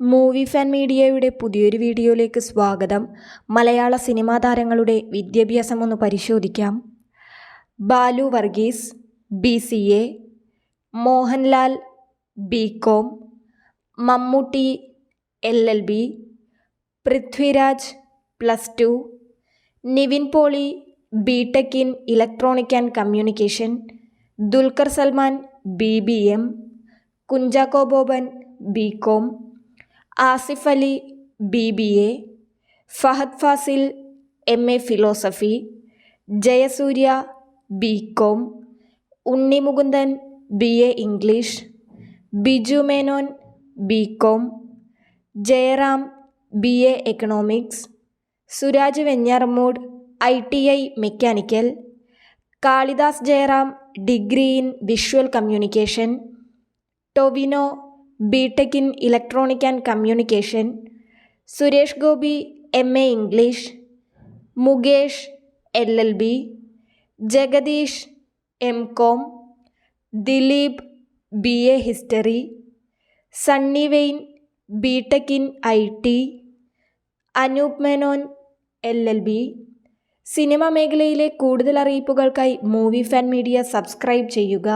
Movie fan മീഡിയയുടെ പുതിയൊരു വീഡിയോയിലേക്ക് സ്വാഗതം. മലയാള സിനിമാ താരങ്ങളുടെ വിദ്യാഭ്യാസം ഒന്ന് പരിശോധിക്കാം. Balu Varghese B C A Mohanlal B com Mammootty L L B Prithviraj plus two Nivin Pauly B tech in electronic and communication Dulquer Salmaan B B M Kunchacko Boban B com Asif Ali B B A Fahadh Faasil M A philosophy Jayasurya B com Unni Mukundan B A English Biju Menon B com Jayaram B A economics Suraj Venjaramoodu I T I mechanical Kalidas Jayaram degree in visual communication Tovino B tech in electronic and communication Suresh Gopi M A English Mukesh L L B Jagadish M com Dileep B A history Sunny Wayne B tech in I T Anoop Menon L L B cinema മേഖലയിലെ കൂടുതൽ അറിയിപ്പുകൾക്കായി movie fan media subscribe ചെയ്യുക.